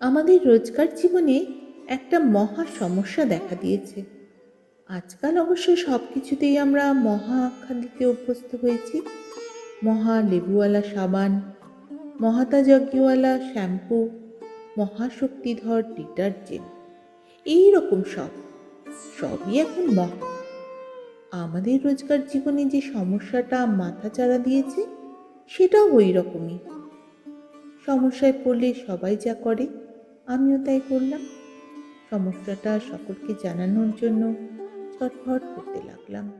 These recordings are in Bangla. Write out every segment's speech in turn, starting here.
আমাদের রোজকার জীবনে একটা মহা সমস্যা দেখা দিয়েছে। আজকাল অবশ্য সব কিছুতেই আমরা মহা আখ্যা দিতে অভ্যস্ত হয়েছি। মহা লেবুওয়ালা সাবান মহাতাজজ্ঞওয়ালা শ্যাম্পু মহাশক্তিধর ডিটারজেন্ট, এই রকম সব, সবই এখন মহা। আমাদের রোজকার জীবনে যে সমস্যাটা মাথা চাড়া দিয়েছে, সেটাও ওই রকমই। সমস্যায় পড়লে সবাই যা করে আমিও তাই করলাম। সমস্যাটা সকলকে জানানোর জন্য ছটফট করতে লাগলাম।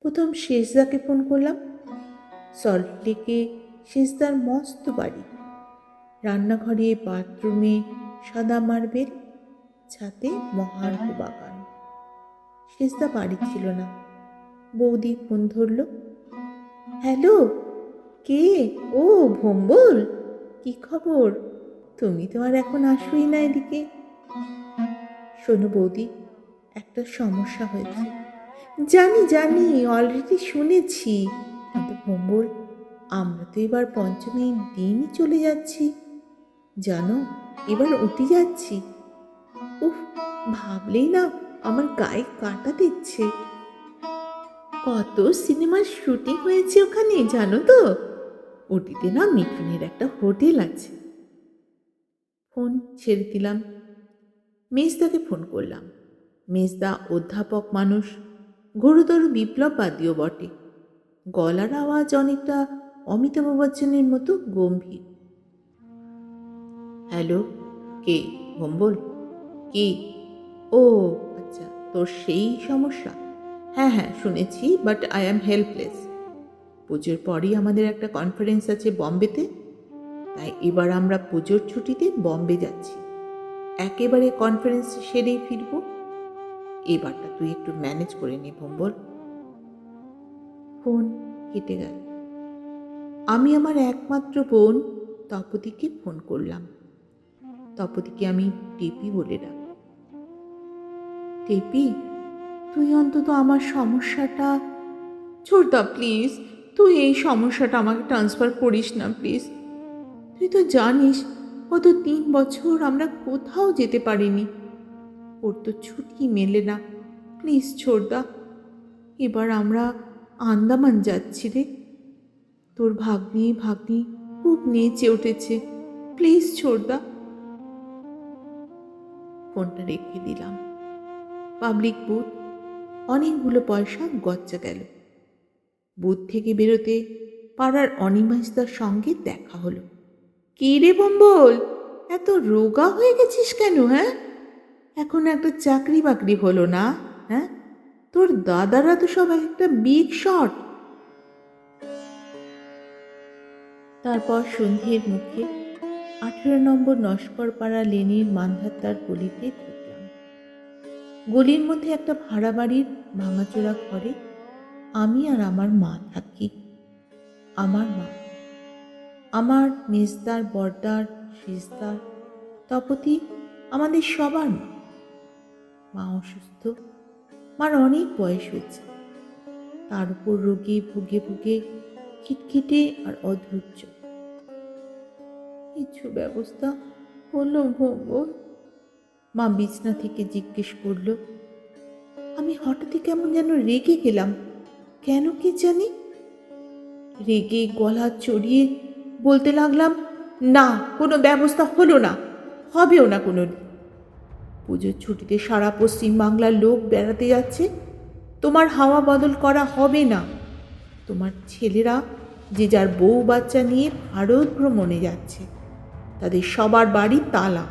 প্রথম শেষদাকে ফোন করলাম। সল্টলেকে শেষদার মস্ত বাড়ি। রান্নাঘরে, বাথরুমে সাদা মার্বেল, ছাতে মহার্ঘ বাগান। শেষদা বাড়ি ছিল না। বৌদি ফোন ধরল, হ্যালো, কে? ও, ভম্বল? কি খবর? তুমি তো আর এখন আসোই না এদিকে। শোনো বৌদি, একটা সমস্যা হয়েছে। জানি জানি অলরেডি শুনেছি, কিন্তু ভম্বল আমরা তো এবার পঞ্চমী দিনই চলে যাচ্ছি। জানো, এবার উঠে যাচ্ছি। উফ, ভাবলেই না, আমার গায়ে কাটা দিচ্ছে। কত সিনেমার শুটিং হয়েছে ওখানে, জানো তো? ওটিতে না মিঠুনের একটা হোটেল আছে। ফোন ছেড়ে দিলাম। মেজদাকে ফোন করলাম। মেজদা অধ্যাপক মানুষ, গুরুতর বিপ্লববাদীও বটে। গলার আওয়াজ অনেকটা অমিতাভ বচ্চনের মতো গম্ভীর। হ্যালো, কে? ভম্বল? কি? ও আচ্ছা তোর সেই সমস্যা? হ্যাঁ হ্যাঁ শুনেছি, বাট আই অ্যাম হেল্পলেস। পুজোর পরই আমাদের একটা কনফারেন্স আছে বম্বেতে? তাই এবার আমরা পুজোর ছুটিতে বম্বে যাচ্ছি। একেবারে কনফারেন্স সেরেই ফিরব। এবারটা তুই একটু ম্যানেজ করে নে ভম্বল। ফোন কেটে গেল। আমি আমার একমাত্র বোন তপতিকে ফোন করলাম। তপতিকে আমি টেপি বলে ডাক। টেপি, তুই অন্তত আমার সমস্যাটা ছোড়দা প্লিজ তুই এই সমস্যাটা আমাকে ট্রান্সফার করিস না প্লিজ তুই তো জানিস, গত তিন বছর আমরা কোথাও যেতে পারিনি। ওর তো ছুটি মেলে না। প্লিজ ছোড়দা এবার আমরা আন্দামান যাচ্ছি রে। তোর ভাগ্নি ভাগ্নি খুব নেচে উঠেছে। প্লিজ ছোড়দা ফোনটা রেখে দিলাম। পাবলিক বুথ, অনেকগুলো পয়সা গচ্চা গেল। বুথ থেকে বেরোতে পাড়ার অনিমাসদার সঙ্গে দেখা হলো। কি রে বম্বল? এত রোগা হয়ে গেছিস কেন হ্যাঁ? এখন একটা চাকরি বাকরি হলো না হ্যাঁ? তোর দাদারা তো সব একটা বিগ শট তারপর সন্ধ্যের মুখে আঠেরো নম্বর নস্করপাড়া লেনির মান্ধাত্তার গলিতে ঢুকলাম। গলির মধ্যে একটা ভাড়া বাড়ির ভাঙাচোরা ঘরে আমি আর আমার মা থাকি। আমার মা আমার মেজদার বর্দার সিজদার তপতি আমাদের সবার মা। মা অসুস্থ, মার অনেক বয়স হয়েছে। তার উপর রোগে ভুগে ভুগে, খিটখিটে আর অধৈর্য। কিছু ব্যবস্থা হলো ভঙ্গল মা বিছনা থেকে জিজ্ঞেস করল, আমি হঠাৎই কেমন যেন রেগে গেলাম। কেন কি জানি? রেগে গলা চড়িয়ে বলতে লাগলাম, না, কোনো ব্যবস্থা হলো না, হবেও না কোনো। পুজোর ছুটিতে সারা পশ্চিম বাংলার লোক বেড়াতে যাচ্ছে, তোমার হাওয়া বদল করা হবে না। তোমার ছেলেরা, যে যার বউ বাচ্চা নিয়ে ভারত ভ্রমণে যাচ্ছে, তাদের সবার বাড়ি তালা।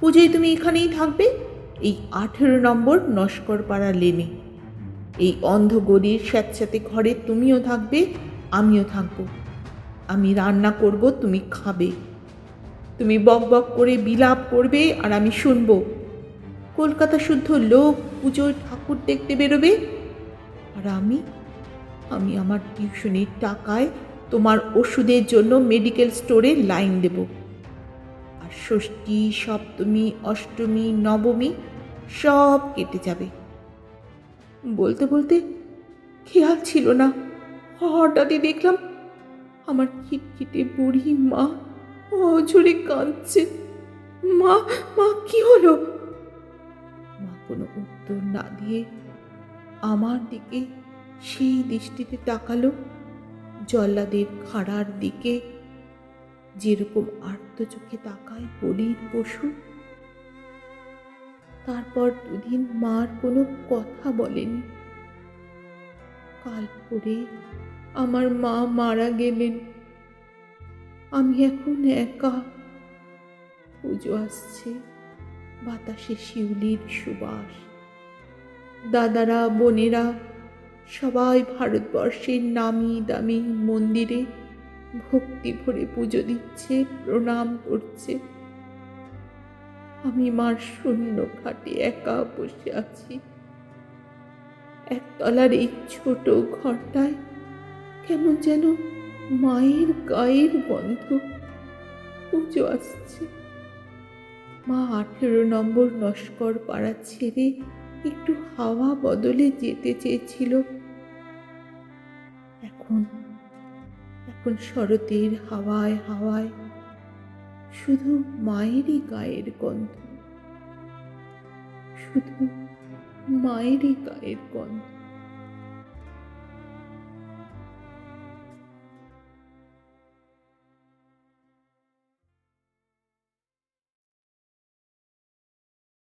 পুজোয় তুমি এখানেই থাকবে, এই আঠেরো নম্বর নস্করপাড়া লেনে। এই অন্ধ গলির স্যাঁতস্যাঁতে ঘরে তুমিও থাকবে, আমিও থাকব। আমি রান্না করব, তুমি খাবে। তুমি বক বক করে বিলাপ করবে আর আমি শুনব। কলকাতা শুদ্ধ লোক পুজোয় ঠাকুর দেখতে বেরোবে? আর আমি? আমি আমার টিউশনির টাকায় তোমার ওষুধের জন্য মেডিকেল স্টোরে লাইন দেব। আর ষষ্ঠী, সপ্তমী, অষ্টমী, নবমী সব কেটে যাবে। বলতে বলতে খেয়াল ছিল না। হঠাৎই দেখলাম আমার খিটখিটে বুড়ি মা অঝরে কাঁদছে। মা মা, কি হলো? মা, কোনো উত্তর না দিয়ে আমার দিকে সেই দৃষ্টিতে তাকালো। জল্লাদের খাড়ার দিকে যেরকম আর্ত চোখে তাকায় বলির পশু। তারপর দুদিন মার কোনো কথা বলেনি। কাল পরে আমার মা মারা গেলেন। আমি এখন একা। পুজো আসছে, বাতাসে শিউলির সুবাস। দাদারা, বোনেরা, সবাই ভারতবর্ষের নামি দামি মন্দিরে ভক্তি ভরে পুজো দিচ্ছে, প্রণাম করছে। আমি মার শূন্য খাটে একা বসে আছি। একতলার এই ছোট ঘরটায় কেমন যেন মায়ের গায়ের গন্ধ পুজো আসছে। মা আঠেরো নম্বর নস্কর পাড়া ছেড়ে একটু হাওয়া বদলে যেতে চেয়েছিল। এখন এখন শরতের হাওয়ায় হাওয়ায় শুধু মায়েরই গায়ের গন্ধ, শুধু মায়েরই গায়ের গন্ধ।